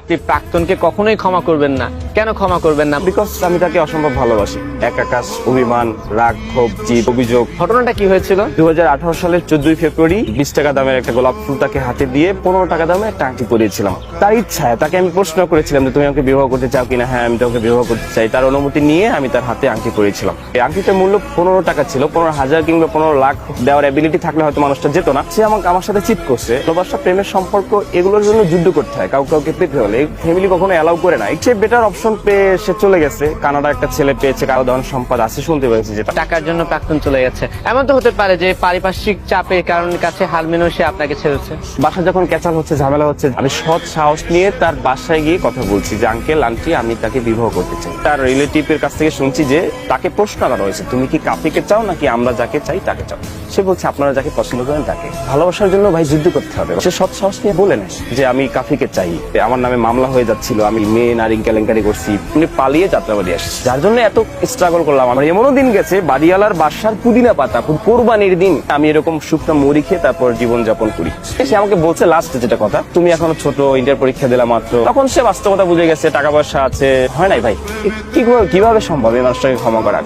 আপনি প্রাক্তনকে কখনোই ক্ষমা করবেন না। কেন ক্ষমা করবেন না? বিকজ আমি তাকে অসম্ভব ভালোবাসি। এক আকাশ অভিমান রাগ ক্ষোভ জিদ অভিযোগ। ঘটনাটা কি হয়েছিল? দু হাজার আঠারো সালের চোদ্দই ফেব্রুয়ারি বিশ টাকা দামের একটা গোলাপ ফুল তাকে হাতে দিয়ে পনেরো টাকা দামে একটা আংটি পরিয়েছিলাম। তার ইচ্ছায় তাকে আমি প্রশ্ন করেছিলাম যে তুমি আমাকে বিবাহ করতে চাও কিনা? হ্যাঁ আমি তোমাকে বিবাহ করতে চাই। তার অনুমতি নিয়ে আমি তার হাতে আংটি পরিয়েছিলাম। এই আংটিটার মূল্য পনেরো টাকা ছিল পনেরো হাজার কিংবা পনেরো লাখ দেওয়ার অ্যাবিলিটি থাকলে হয়তো মানুষটা যেত না। সে আমাকে আমার সাথে চিট করছে। ভালোবাসা প্রেমের সম্পর্ক এগুলোর জন্য যুদ্ধ করতে হয়। কাউকে কাউকে পেতে হলে ফ্যামিলি কখনো অ্যালাউ করে না সে বেটার অপশন পেয়ে সে চলে গেছে। কানাডা একটা ছেলে পেয়েছে কারও ধরনের সম্পদ আছে শুনতে পেয়েছি যেটা। টাকার জন্য প্রাক্তন চলে গেছে। এমন তো হতে পারে যে পারিপার্শ্বিক চাপের কারণে কাছে হার মেনেও সে আপনাকে ছেড়েছে। বাসা যখন ক্যাচাল হচ্ছে ঝামেলা হচ্ছে আমি সৎ সাহস নিয়ে তার বাসায় গিয়ে কথা বলছি যে আঙ্কেল আন্টি আমি তাকে বিবাহ করতে চাই। তার রিলেটিভের কাছ থেকে শুনছি যে তাকে প্রশ্ন করা হয়েছে তুমি কি কাফিকে চাও নাকি আমরা যাকে চাই তাকে চাও? সে বলছে আপনারা যাকে পছন্দ করেন তাকে। ভালোবাসার জন্য ভাই যুদ্ধ করতে হবে। সে সৎ সাহস নিয়ে বলে নেয় যে আমি কাফিকে চাই। আমার নামে মামলা হয়ে যাচ্ছিল, আমি মেয়ে, নারী কেলেঙ্কারি করছি উনি পালিয়ে যাত্রা যাত্রাবাড়ি আসছে। যার জন্য এত স্ট্রাগল করলাম। আমার এমনও দিন গেছে, বাড়িওয়ালার বাসার পুদিনা পাতা কোরবানির দিন, আমি এরকম শুকনো মুড়ি খেয়ে তারপর জীবন যাপন করি সে আমাকে বলছে লাস্ট যেটা কথা, তুমি এখনও ছোট ইন্টার পরীক্ষা দিলা মাত্র। তখন সে বাস্তবতা বুঝে গেছে, টাকা পয়সা আছে, হয় নাই ভাই? কি- কীভাবে সম্ভব এই মানুষটাকে ক্ষমা করা